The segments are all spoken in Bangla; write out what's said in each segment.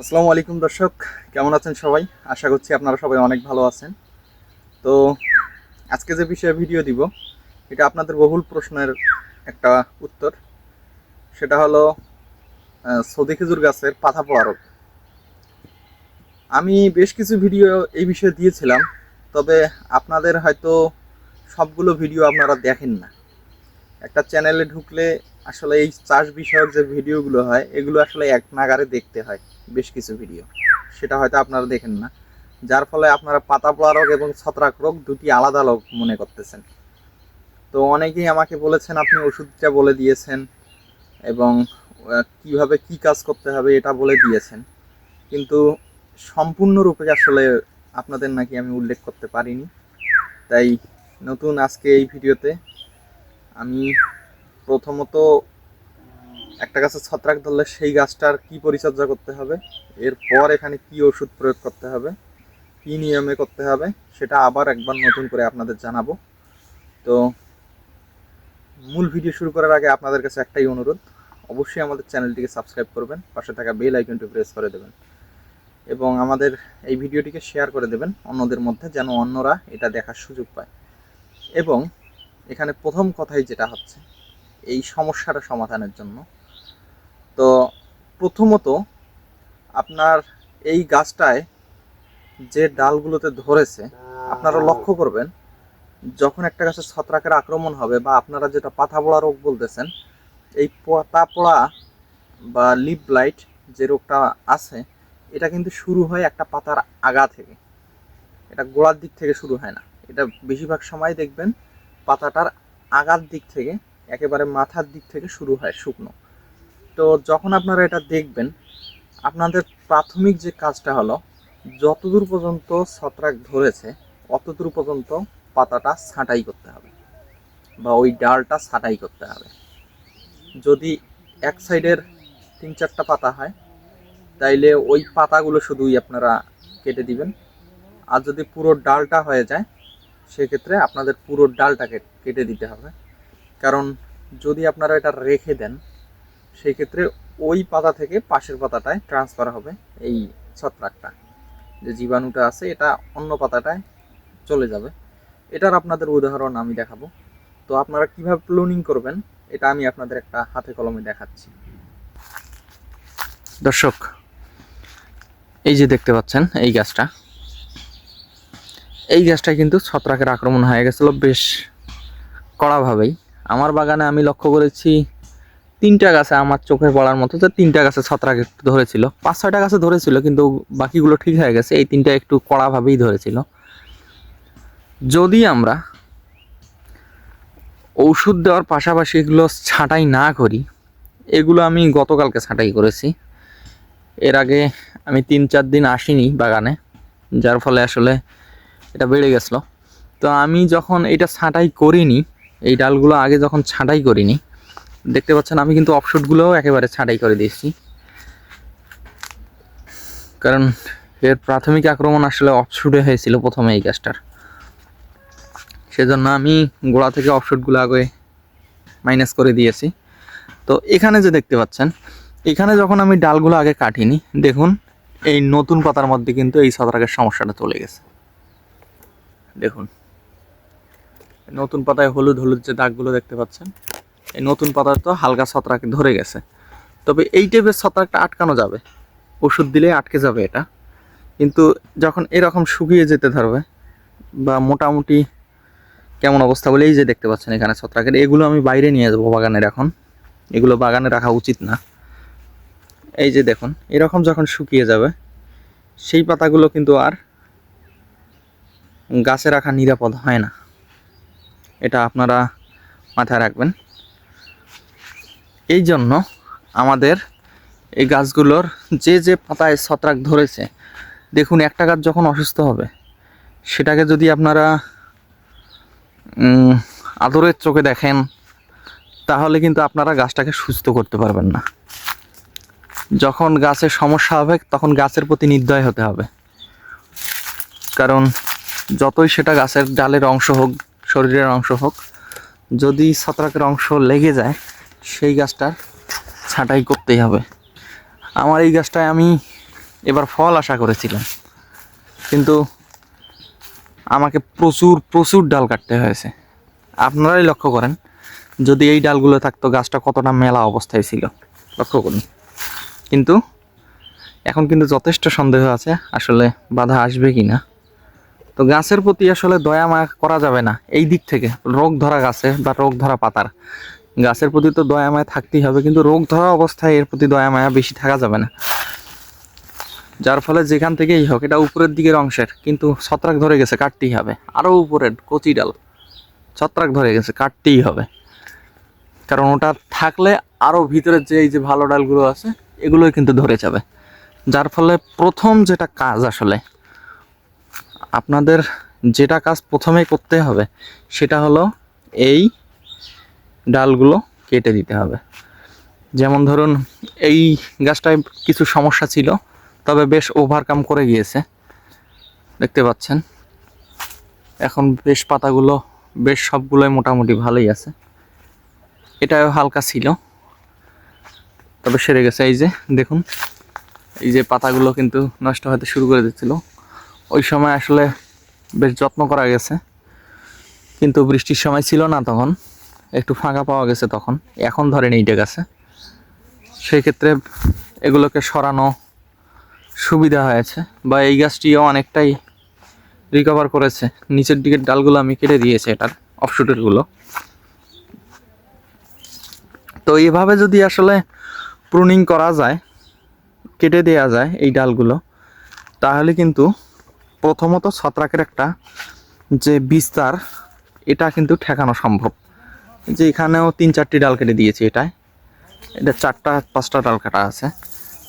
আসসালামু আলাইকুম দর্শক, কেমন আছেন সবাই? আশা করছি আপনারা সবাই অনেক ভালো আছেন। তো আজকে যে বিষয়ে ভিডিও দিব, এটা আপনাদের বহুল প্রশ্নের একটা উত্তর। সেটা হলো সৌদি খেজুর গাছের পাতা পড়া রোগ। আমি বেশ কিছু ভিডিও এই বিষয়ে দিয়েছিলাম, তবে আপনাদের হয়তো সবগুলো ভিডিও আপনারা দেখেন না। একটা চ্যানেলে ঢুকলে আসলে এই চাষ বিষয়ক যে ভিডিওগুলো হয়, এগুলো আসলে এক নাগারে দেখতে হয়। বেশ কিছু ভিডিও সেটা হয়তো আপনারা দেখেন না। যার ফলে আপনারা পাতা পোড়া রোগ এবং ছত্রাক রোগ দুটি আলাদা রোগ মনে করতেছেন। তো অনেকেই আমাকে বলেছেন, আপনি ওষুধটা বলে দিয়েছেন এবং কীভাবে কি কাজ করতে হবে এটা বলে দিয়েছেন। কিন্তু সম্পূর্ণরূপে আসলে আপনাদের নাকি আমি উল্লেখ করতে পারিনি। তাই নতুন আজকে এই ভিডিওতে আমি প্রথমত একটা গাছে ছত্রাক ধরলে সেই গাছটার কি পরিচর্যা করতে হবে? এরপর এখানে কি ওষুধ প্রয়োগ করতে হবে? কি নিয়মে করতে হবে? সেটা আবার একবার নতুন করে আপনাদের জানাব। তো মূল ভিডিও শুরু করার আগে আপনাদের কাছে একটাই অনুরোধ, অবশ্যই আমাদের চ্যানেলটিকে সাবস্ক্রাইব করবেন, পাশে থাকা বেল আইকনটি প্রেস করে দেবেন এবং আমাদের এই ভিডিওটিকে শেয়ার করে দেবেন অন্যদের মধ্যে যেন অন্যরা এটা দেখার সুযোগ পায়। এবং এখানে প্রথম কথাই যেটা হচ্ছে, এই সমস্যাটা সমাধানের জন্য তো প্রথমত আপনার এই গাছটায় যে ডালগুলোতে ধরেছে, আপনারা লক্ষ্য করবেন, যখন একটা গাছের ছত্রাকের আক্রমণ হবে বা আপনারা যেটা পাতা পোড়া রোগ বলতেছেন, এই পাতা পোড়া বা লিপ ব্লাইট যে রোগটা আছে, এটা কিন্তু শুরু হয় একটা পাতার আগা থেকে। এটা গোড়ার দিক থেকে শুরু হয় না। এটা বেশিরভাগ সময় দেখবেন পাতাটার আগার দিক থেকে, একেবারে মাথার দিক থেকে শুরু হয় শুকনো। তো যখন আপনারা এটা দেখবেন, আপনাদের প্রাথমিক যে কাজটা হলো, যতদূর পর্যন্ত ছত্রাক ধরেছে, অতদূর পর্যন্ত পাতাটা ছাঁটাই করতে হবে বা ওই ডালটা ছাঁটাই করতে হবে। যদি এক সাইডের তিন চারটা পাতা হয়, তাইলে ওই পাতাগুলো শুধুই আপনারা কেটে দিবেন। আর যদি পুরো ডালটা হয়ে যায়, সেক্ষেত্রে আপনাদের পুরো ডালটাকে কেটে দিতে হবে। কারণ যদি আপনারা এটা রেখে দেন সেই ক্ষেত্রে ওই পাতা থেকে পাশের পাতাটায় ট্রান্সফার হবে এই ছত্রাকটা। যে জীবাণুটা আছে, এটা অন্য পাতাটায় চলে যাবে। এটার আপনাদের উদাহরণ আমি দেখাবো। তো আপনারা কীভাবে প্লুনিং করবেন, এটা আমি আপনাদের একটা হাতে কলমে দেখাচ্ছি। দর্শক, এই যে দেখতে পাচ্ছেন, এই গাছটা। এই গাছটায় কিন্তু ছত্রাকের আক্রমণ হয়ে গেছিল বেশ কড়াভাবেই। আমার বাগানে আমি লক্ষ্য করেছি তিনটা গাছে আমার চোখে পড়ার মতো যে তিনটা গাছে ছত্রাক একটু ধরেছিল। পাঁচ ছয়টা গাছে ধরেছিল, কিন্তু বাকিগুলো ঠিক হয়ে গেছে। এই তিনটা একটু কড়াভাবেই ধরেছিল। যদি আমরা ওষুধ দেওয়ার পাশাপাশি এগুলো ছাঁটাই না করি, এগুলো আমি গতকালকে ছাঁটাই করেছি। এর আগে আমি তিন চার দিন আসিনি বাগানে, যার ফলে আসলে এটা বেড়ে গেছিল। তো আমি যখন এটা ছাঁটাই করিনি, এই ডালগুলো আগে যখন ছাঁটাই করিনি দেখতে পাচ্ছেন, আমি কিন্তু অপশুটগুলোও একেবারে ছাঁটাই করে দিয়েছি। কারণ এর প্রাথমিক আক্রমণ আসলে অপশুটে হয়েছিল প্রথমে এই গাছটার সেজন্য আমি গোড়া থেকে অপশুটগুলো আগে মাইনাস করে দিয়েছি। তো এখানে যে দেখতে পাচ্ছেন, এখানে যখন আমি ডালগুলো আগে কাটিনি, দেখুন, এই নতুন পাতার মধ্যে কিন্তু এই ছত্রাকের সমস্যাটা চলে গেছে। দেখুন, নতুন পাতায় হলুদ হলুদ যে দাগগুলো দেখতে পাচ্ছেন নতুন তো হালকা ছত্রাক ধরে গেছে। তবে এই টাইপের ছত্রাকটা আটকানো যাবে। ওষুধ দিলে আটকে যাবে এটা। কিন্তু যখন এরকম শুকিয়ে যেতে ধরবে বা মোটামুটি কেমন অবস্থা বলে এই যে দেখতে পাচ্ছেন এখানে ছত্রাকের, এগুলো আমি বাইরে নিয়ে যাব বাগানের এখন। এগুলো বাগানে রাখা উচিত না। এই যে দেখুন, এরকম যখন শুকিয়ে যাবে, সেই পাতাগুলো কিন্তু আর গাছে রাখা নিরাপদ হয় না। এটা আপনারা মাথায় রাখবেন। এই জন্য আমাদের এই গাছগুলোর যে যে পাতায় ছত্রাক ধরেছে, দেখুন একটা গাছ যখন অসুস্থ হবে, সেটাকে যদি আপনারা আদরের চোখে দেখেন, তাহলে কিন্তু আপনারা গাছটাকে সুস্থ করতে পারবেন না। যখন গাছের সমস্যা হবে, তখন গাছের প্রতি নির্দয় হতে হবে। কারণ যতই সেটা গাছের ডালের অংশ হোক, শরীরের অংশ হোক, যদি ছত্রাকের অংশ লেগে যায় সেই গাছটার ছাঁটাই করতেই হবে। আমার এই গাছটায় আমি এবার ফল আশা করেছিলাম। কিন্তু আমাকে প্রচুর প্রচুর ডাল কাটতে হয়েছে। আপনারাই লক্ষ্য করেন, যদি এই ডালগুলো থাকতো, গাছটা কতটা মেলা অবস্থায় ছিল। লক্ষ্য করুন। কিন্তু এখন কিন্তু যথেষ্ট সন্দেহ আছে, আসলে বাধা আসবে কি না। তো গাছের প্রতি আসলে দয়া মায়া করা যাবে না। এই দিক থেকে, রোগ ধরা গাছে বা রোগ ধরা পাতার। গাছের প্রতি তো দয়া মায়া থাকতেই হবে, কিন্তু রোগ ধরা অবস্থায় এর প্রতি দয়া মায়া বেশি থাকা যাবে না। যার ফলে যেখান থেকেই হোক, এটা উপরের দিকের অংশের, কিন্তু ছত্রাক ধরে গেছে, কাটতেই হবে। আরও উপরের, কচি ডাল। ছত্রাক ধরে গেছে, কাটতেই হবে। কারণ ওটা থাকলে আরও ভিতরের যে এই যে ভালো ডালগুলো আছে, এগুলোই কিন্তু ধরে যাবে। যার ফলে প্রথম যেটা কাজ আসলে, আপনাদের যেটা কাজ প্রথমে করতে হবে, সেটা হলো এই ডালগুলো কেটে দিতে হবে। যেমন ধরুন, এই গাছটায় কিছু সমস্যা ছিল, তবে বেশ ওভারকাম করে গিয়েছে। দেখতে পাচ্ছেন? এখন বেশ পাতাগুলো, বেশ সবগুলোই মোটামুটি ভালোই আছে। এটাও হালকা ছিল। তবে সেরে গেছে। এই যে, দেখুন, এই যে পাতাগুলো কিন্তু নষ্ট হতে শুরু করে দিচ্ছিল। ওই সময় আসলে বেশ যত্ন করা গেছে। কিন্তু বৃষ্টির সময় ছিল না তখন। একটু ফাঁকা পাওয়া গেছে তখন। এখন ধরেন এইটা গাছে। সেই ক্ষেত্রে এগুলোকে সরানো সুবিধা হয়েছে। বা এই গাছটিও অনেকটাই রিকভার করেছে। নিচের দিকের ডালগুলো আমি কেটে দিয়েছি এটার অফশুটেরগুলো তো এইভাবে যদি আসলে প্রুনিং করা যায়, কেটে দেওয়া যায় এই ডালগুলো, তাহলে কিন্তু প্রথমত ছত্রাকের একটা যে বিস্তার, এটা কিন্তু ঠেকানো সম্ভব। যে এখানেও তিন চারটি ডাল কেটে দিয়েছি এটায়। এটা চারটা, পাঁচটা ডাল কাটা আছে।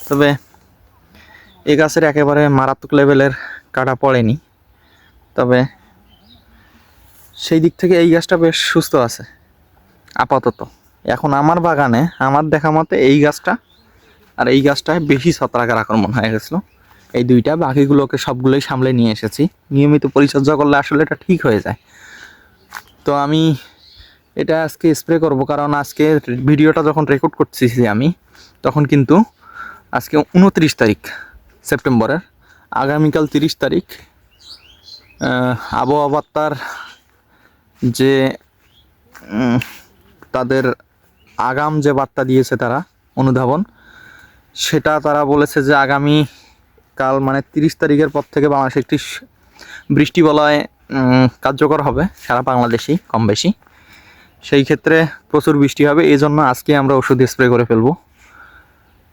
তবে এই গাছের একেবারে মারাত্মক লেভেলের কাটা পড়েনি। তবে সেই দিক থেকে এই গাছটা বেশ সুস্থ আছে, আপাতত। এখন আমার বাগানে, আমার দেখা মতে এই গাছটা আর এই গাছটায় বেশি ছত্রাকের আক্রমণ হয়ে গেছিল। এই দুইটা, বাকিগুলোকে সবগুলোই সামলে নিয়ে এসেছি। নিয়মিত পরিচর্যা করলে আসলে এটা ঠিক হয়ে যায়। তো আমি এটা আজকে স্প্রে করব, কারণ আজকে ভিডিওটা যখন রেকর্ড করতেছি আমি, তখন কিন্তু আজকে উনত্রিশ তারিখ সেপ্টেম্বরের, আগামীকাল তিরিশ তারিখ আবহাওয়া বার্তার যে তাদের আগাম যে বার্তা দিয়েছে তারা, অনুধাবন, সেটা তারা বলেছে যে আগামী কাল মানে তিরিশ তারিখের পর থেকে বাংলাদেশে একটি বৃষ্টি বলয় কার্যকর হবে, সারা বাংলাদেশেই কম বেশি। সেই ক্ষেত্রে প্রচুর বৃষ্টি হবে এই জন্য আজকে আমরা ওষুধ স্প্রে করে ফেলব।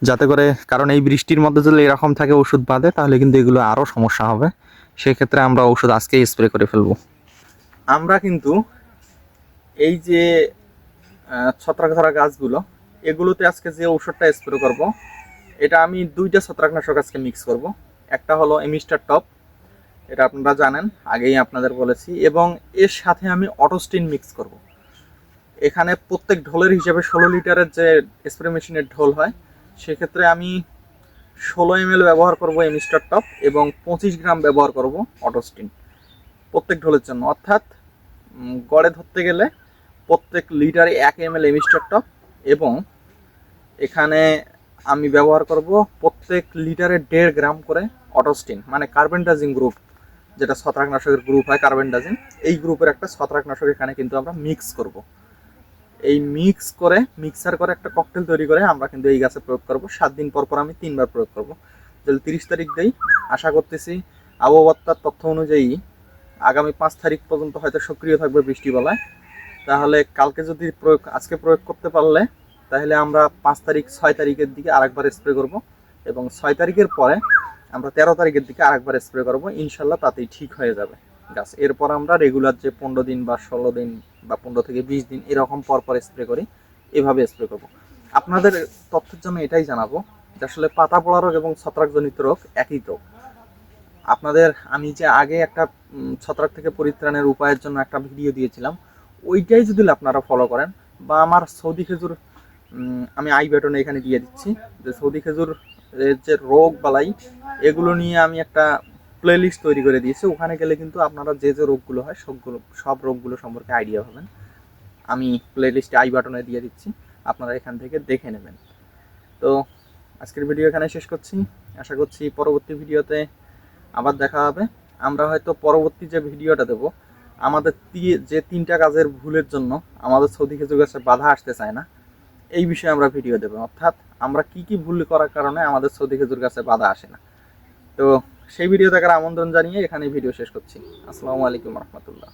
যাতে করে কারণ এই বৃষ্টির মধ্যে যদি এরকম থাকে ওষুধ বাঁধে তাহলে কিন্তু এগুলো আরও সমস্যা হবে। সেক্ষেত্রে আমরা ওষুধ আজকে স্প্রে করে ফেলব। আমরা কিন্তু এই যে ছত্রাক ধরা গাছগুলো, এগুলোতে আজকে যে ওষুধটা স্প্রে করব, এটা আমি দুইটা ছত্রাকনাশক আজকে মিক্স করব। একটা হলো এমিস্টার টপ এটা আপনারা জানেন, আগেই আপনাদের বলেছি, এবং এর সাথে আমি অটোস্টিন মিক্স করব। এখানে প্রত্যেক ঢোলের হিসাবে ষোলো লিটারের যে স্প্রে মেশিনের ঢোল হয়, সেক্ষেত্রে আমি ষোলো এম ব্যবহার করব এমিস্টার টপ এবং পঁচিশ গ্রাম ব্যবহার করব অটোস্টিন প্রত্যেক ঢোলের জন্য। অর্থাৎ গড়ে ধরতে গেলে প্রত্যেক লিটারে এক এম এল এমিস্টার টপ এবং এখানে আমি ব্যবহার করব প্রত্যেক লিটারে দেড় গ্রাম করে অটোস্টিন মানে কার্বেন্টাজিন গ্রুপ যেটা ছত্রাকনাশকের গ্রুপ হয় কার্বেন্টাজিন এই গ্রুপের একটা ছত্রাকনাশক এখানে কিন্তু আমরা মিক্স করব। এই মিক্স করে মিক্সার করে একটা ককটেল তৈরি করে আমরা কিন্তু এই গাছে প্রয়োগ করব। সাত দিন পর পর আমি তিনবার প্রয়োগ করব। যদি তিরিশ তারিখ দেই, আশা করতেছি আবহাওয়ার তথ্য অনুযায়ী আগামী পাঁচ তারিখ পর্যন্ত হয়তো সক্রিয় থাকবে বৃষ্টি বলায় তাহলে কালকে যদি প্রয়োগ, আজকে প্রয়োগ করতে পারলে তাহলে আমরা পাঁচ তারিখ, ছয় তারিখের দিকে আরেকবার স্প্রে করব এবং ছয় তারিখের পরে আমরা তেরো তারিখের দিকে আরেকবার স্প্রে করব। ইনশাল্লাহ তাতেই ঠিক হয়ে যাবে গাছ। এরপর আমরা রেগুলার যে পনেরো দিন বা ষোলো দিন বা পনেরো থেকে বিশ দিন এরকম পর পর স্প্রে করি, এভাবে স্প্রে করব। আপনাদের তথ্যের জন্য এটাই জানাব যে আসলে পাতা পোড়া রোগ এবং ছত্রাকজনিত রোগ একই তো। আপনাদের আমি যে আগে একটা ছত্রাক থেকে পরিত্রাণের উপায়ের জন্য একটা ভিডিও দিয়েছিলাম, ওইটাই যদি আপনারা ফলো করেন, বা আমার সৌদি খেজুর আমি আই বাটনে এখানে দিয়ে দিচ্ছি, যে সৌদি খেজুর যে রোগ বালাই, এগুলো নিয়ে আমি একটা প্লেলিস্ট তৈরি করে দিয়েছে। ওখানে গেলে কিন্তু আপনারা যে যে রোগগুলো হয়, সবগুলো, সব রোগগুলো সম্পর্কে আইডিয়া পাবেন। আমি প্লেলিস্টে আই বাটনে দিয়ে দিচ্ছি, আপনারা এখান থেকে দেখে নেবেন। তো আজকের ভিডিও এখানে শেষ করছি। আশা করছি পরবর্তী ভিডিওতে আবার দেখা হবে। আমরা হয়তো পরবর্তী যে ভিডিওটা দেব, আমাদের যে তিনটা কাজের ভুলের জন্য আমাদের সৌদি খেজুর গাছে বাধা আসতে চায় না, এই বিষয়ে আমরা ভিডিও দেবো। অর্থাৎ আমরা কি কি ভুল করার কারণে আমাদের সৌদি খেজুর গাছে বাধা আসে না। তো সেই ভিডিও দেখার আমন্ত্রণ জানিয়ে এখানে ভিডিও শেষ করছি। আসসালামু আলাইকুম রহমতুল্লাহ।